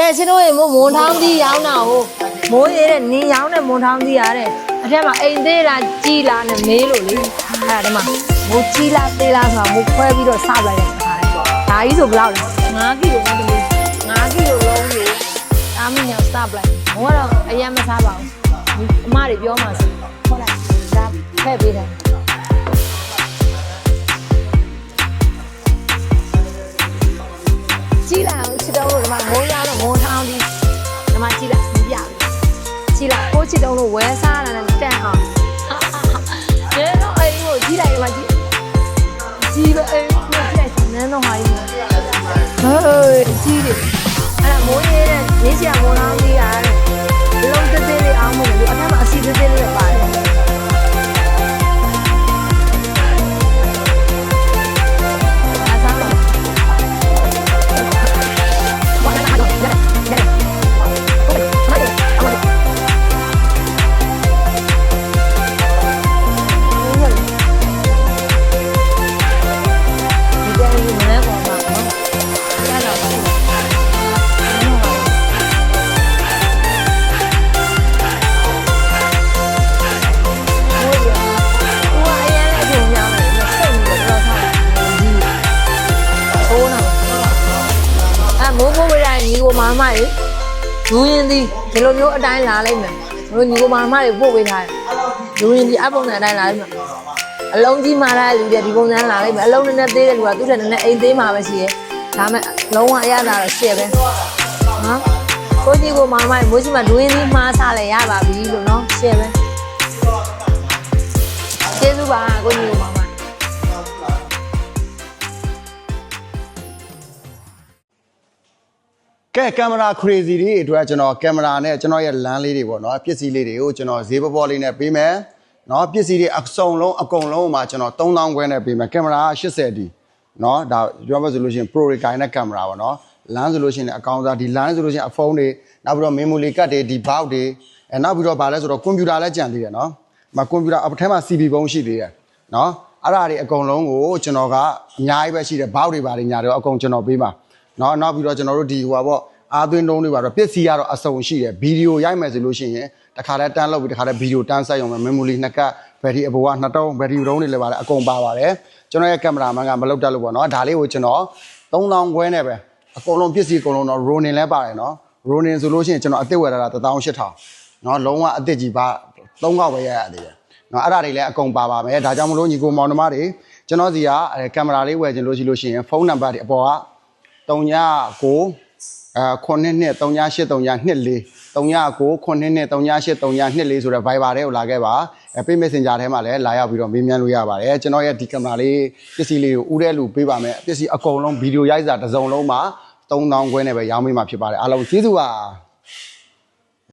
ကဲရှင်တို့ရေမိုးမွန်ထောင်းကြီးရောင်းတာကိုမိုးရတဲ့နင်းရောင်းတဲ့မွန်ထောင်းကြီးရတဲ့အထက်မှာအိမ်သေးလားကြီးလားနဲ့မေးလို့လေအဲ့ဒါဒီမှာမိုးကြီးလားသေးလားဆိုတာမိုးခွဲပြီးတော့စပလိုက်တဲ့ခါလေးဒါကြီးဆိုဘယ်လောက်လဲ5ကီလိုနဲ့တမီး5ကီလိုလုံးလေအာမင်းညစပလိုက်မိုးကတော့အရင်မစားပါဘူးအမတွေပြောမှဆိုခေါ်လိုက်ဒါဖဲ့ပေးတယ်ကြည့်လိုက်အောင်ချစ်တုံးလို့ဒီမှာမိုးရတော့မိုး ကြည့်ပဲအိမ်ကိုကြည့်လိုက်နန်းတော့ဟာကြီးဟေးကြည့်တယ်အဲ့ဒါမိုးရဲတဲ့နေချာမိုးထောင်းပြီးရတယ်လုံးသေးသေး မမရေလူရင်ဒီဒီလိုမျိုးအတိုင်းလာလိုက်မယ်တို့ညီကိုမမတွေပို့ပေးထားတယ်လူရင်ဒီအပုံစံအတိုင်းလာလိုက်မယ်အလုံးကြီးမာလာတဲ့လူတွေဒီပုံစံလာလိုက်မယ်အလုံးနဲ့နဲ့သေးတဲ့လူကသူ့ထက်နဲ့အိမ်သေးမှာပဲရှိရဲ့ဒါမဲ့လုံးဝအရသာတော့ရှယ်ပဲနော်ကိုကြီးကိုမမရေမိုးကြီးမှာလူရင်ဒီမှားစားလဲရပါပြီလို့နော်ရှယ်ပဲ ကဲကင်မရာ crazy တွေအတွက်ကျွန်တော်ကင်မရာနဲ့ကျွန်တော်ရဲ့လမ်းလေးတွေပေါ့နော်ပစ္စည်းလေးတွေကိုကျွန်တော်ဈေးပေါ်ပေါ်လေးနဲ့ပေးမယ်နော်ပစ္စည်းတွေအစုံလုံးအကုန်လုံးမှာကျွန်တော်3000ခွဲနဲ့ပေးမယ်ကင်မရာ80ဒီနော်ဒါပြောမှဆိုလို့ရှိရင် pro တွေကိုင်းတဲ့ကင်မရာပေါ့နော်လမ်းဆိုလို့ရှိရင်အကောင်စားဒီလမ်းဆိုလို့ရှိရင်အဖုန်းတွေနောက်ပြီးတော့ memory card တွေဒီ box တွေအဲနောက်ပြီးတော့ဗာလဲဆိုတော့ကွန်ပျူတာလည်းကြံသေးတယ်နော်မကွန်ပျူတာအထက်မှာ CP ဘုံရှိသေးတယ်နော်အဲ့ဒါတွေအကုန်လုံးကိုကျွန်တော်ကအများကြီးပဲရှိတယ် box တွေဗာတွေညာတွေအကုန်ကျွန်တော်ပေးပါ နော်နောက်ပြီးတော့ကျွန်တော်တို့ဒီဟိုပါပေါ့အာသွင်းတုံးတွေပါတော့ပစ္စည်းကတော့အစုံရှိတယ်ဗီဒီယိုရိုက်မယ်ဆိုလို့ရှိရင်တခါတည်းတန်းလောက်ပြီးတခါတည်းဗီဒီယိုတန်းဆက်ရုံပဲ memory နှစ်ကပ်ဘက်ထရီအပေါ်ကနှစ်တုံးဘက်ထရီတုံးတွေလည်းပါတယ်အကုန်ပါပါတယ်ကျွန်တော်ရဲ့ကင်မရာမန်ကမလုပ်တတ်လို့ပေါ့နော်ဒါလေးကိုကျွန်တော်3000ခွဲနဲ့ပဲအကုန်လုံးပစ္စည်းအကုန်လုံးတော့ Ronin လည်းပါတယ်နော် Ronin ဆိုလို့ရှိရင်ကျွန်တော်အစ်စ်ဝယ်တာ18000နော်လုံးဝအစ်စ်ကြီးပါ3កောက်ပဲရရသေးတယ်နော်အဲ့ဒါတွေလည်းအကုန်ပါပါမယ်ဒါကြောင့်မလို့ညီကိုမောင်နှမတွေကျွန်တော်စီကအဲကင်မရာလေးဝယ်ခြင်းလို့ရှိလို့ရှိရင်ဖုန်းနံပါတ်တွေအပေါ်က 39အဲ9နှစ်398324 39 9နှစ်398324ဆိုတဲ့ Viber တွေကိုလာခဲ့ပါအဲ Pay Messenger ထဲမှာလည်းလာရောက်ပြီးတော့မေးမြန်းလို့ရပါတယ်ကျွန်တော်ရဲ့ဒီကင်မရာလေးပစ္စည်းလေးကိုဥတဲ့လူပေးပါမယ်ပစ္စည်းအကုန်လုံးဗီဒီယိုရိုက်စာတစ်စုံလုံးမှာ3000ခွဲနဲ့ပဲရောင်းပေးမှာဖြစ်ပါတယ်အားလုံးကျေးဇူးပါ